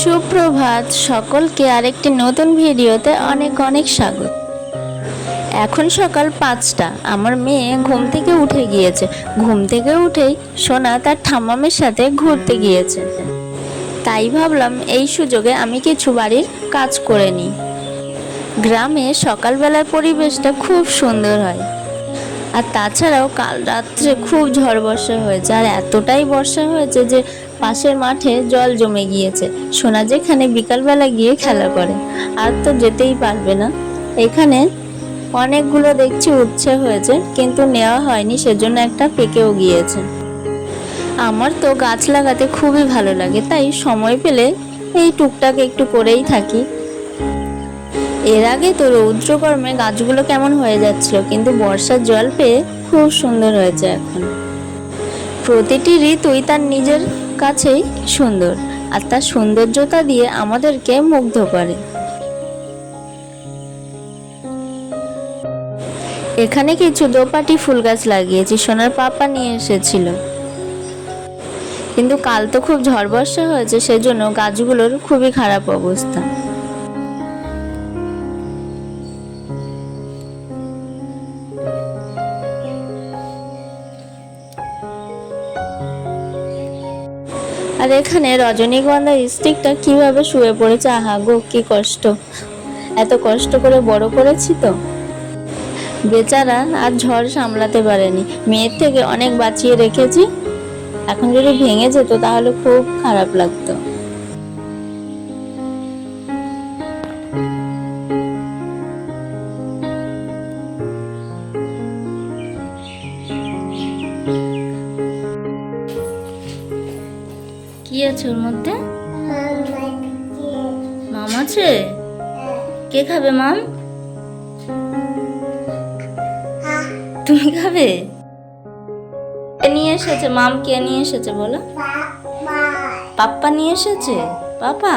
সুপ্রভাত, সকলকে আরেকটি নতুন ভিডিওতে অনেক অনেক স্বাগত। এখন সকাল পাঁচটা, আমার মেয়ে ঘুম থেকে উঠে গিয়েছে। ঘুম থেকে উঠেই সোনা তার ঠাম্মামের সাথে ঘুরতে গিয়েছে। তাই ভাবলাম এই সুযোগে আমি কিছু বাড়ির কাজ করে নিই। গ্রামে সকালবেলার পরিবেশটা খুব সুন্দর হয়। আর তাছাড়াও কাল রাত্রে খুব ঝড় বর্ষা হয়েছে। আর এতটাই বর্ষা হয়েছে যে পাশের মাঠে জল জমে গিয়েছে। সোনা যেখানে বিকালবেলা গিয়ে খেলা করে, আর তো যেতেই পারবে না। এখানে অনেকগুলো দেখছি উচ্ছে হয়েছে, কিন্তু নেওয়া হয়নি, সেজন্য একটা পেকেও গিয়েছে। আমার তো গাছ লাগাতে খুবই ভালো লাগে, তাই সময় পেলে এই টুকটাক একটু করেই থাকি। এর আগে তো রৌদ্র গরমে গাছগুলো কেমন হয়ে যাচ্ছিল, কিন্তু বর্ষার জল পেয়ে খুব সুন্দর হয়েছে এখন। প্রতিটি ঋতুই তার নিজের কাছেই সুন্দর আর তার সৌন্দর্যতা দিয়ে আমাদেরকে মুগ্ধ করে। এখানে কিছু দোপাটি ফুল গাছ লাগিয়েছি, সোনার পাপা নিয়ে এসেছিল। কিন্তু কাল তো খুব ঝড় বর্ষা হয়েছে, সেজন্য গাছগুলোর খুবই খারাপ অবস্থা। আর এখানে রজনীগন্ধা স্টিকটা কীভাবে শুয়ে পড়েছে? আহা গো, কি কষ্ট। এত কষ্ট করে বড় করেছি তো। বেচারা আর ঝড় সামলাতে পারেনি। মেয়ের থেকে অনেক বাঁচিয়ে রেখেছি। এখন যদি ভেঙে যেত তাহলে খুব খারাপ লাগতো। কি আছে ওর মধ্যে? মাম আছে? কে খাবে মাম? তুমি খাবে? কে নিয়ে এসেছে? মাম কে নিয়ে এসেছে বলো? পাপ্পা নিয়ে এসেছে? পাপা?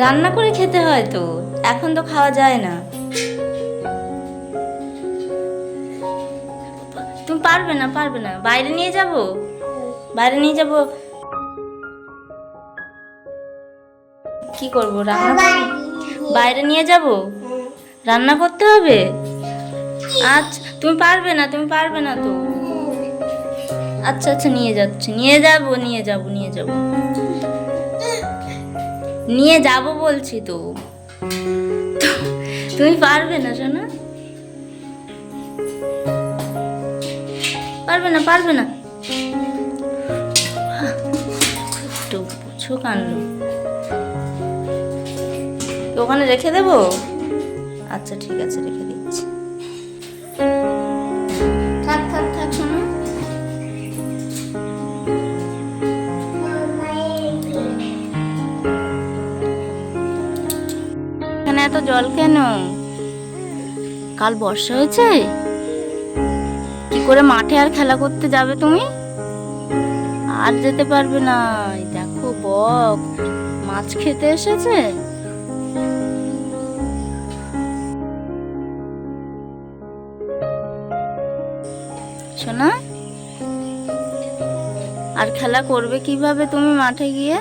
রান্না করে খেতে হয় তো। এখন তো খাওয়া যায় না। পারবে না পারবে না। বাইরে নিয়ে যাব? বাইরে নিয়ে যাব? কি করব? রান্না বাইরে নিয়ে যাব? রান্না করতে হবে? আচ্ছা তুমি পারবে না তুমি পারবে না তো। আচ্ছা আচ্ছা নিয়ে যাচ্ছি। নিয়ে যাব নিয়ে যাব নিয়ে যাব। নিয়ে যাব বলছি তো তুমি পারবে না শোনা। পারবে না পারবে না। ওখানে রেখে দেব? আচ্ছা ঠিক আছে, রেখে দিচ্ছি। থাক, শোনো। এখানে এত জল কেন? কাল বর্ষা হয়েছে? করে মাঠে আর খেলা করতে যাবে তুমি? আর যেতে পারবে না। দেখো বক মাছ খেতে এসেছে? শোনা আর খেলা করবে কীভাবে তুমি মাঠে গিয়ে?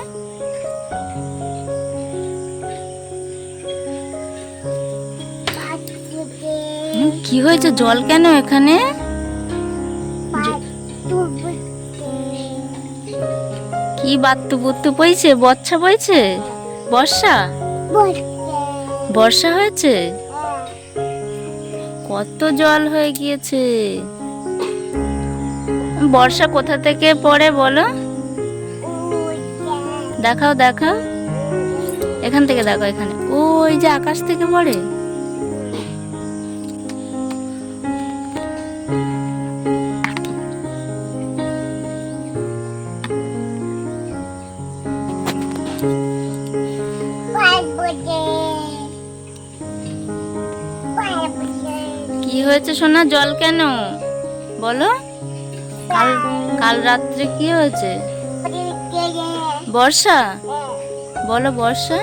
কি হয়েছে? জল কেন এখানে? বাত্তু বুত্তু বইছে, বর্ষা বইছে? বর্ষা? বর্ষা হয়েছে? কত জল হয়ে গিয়েছে। বর্ষা কোথা থেকে পড়ে বলো? দেখাও দেখাও। এখান থেকে দেখো, এখানে। ওই যে আকাশ থেকে পড়ে? কি হয়েছে সোনা? জল কেন? বলো। কাল কাল রাত্রে কি হয়েছে? বর্ষা? বলো বর্ষা।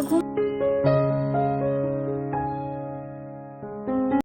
ঘুম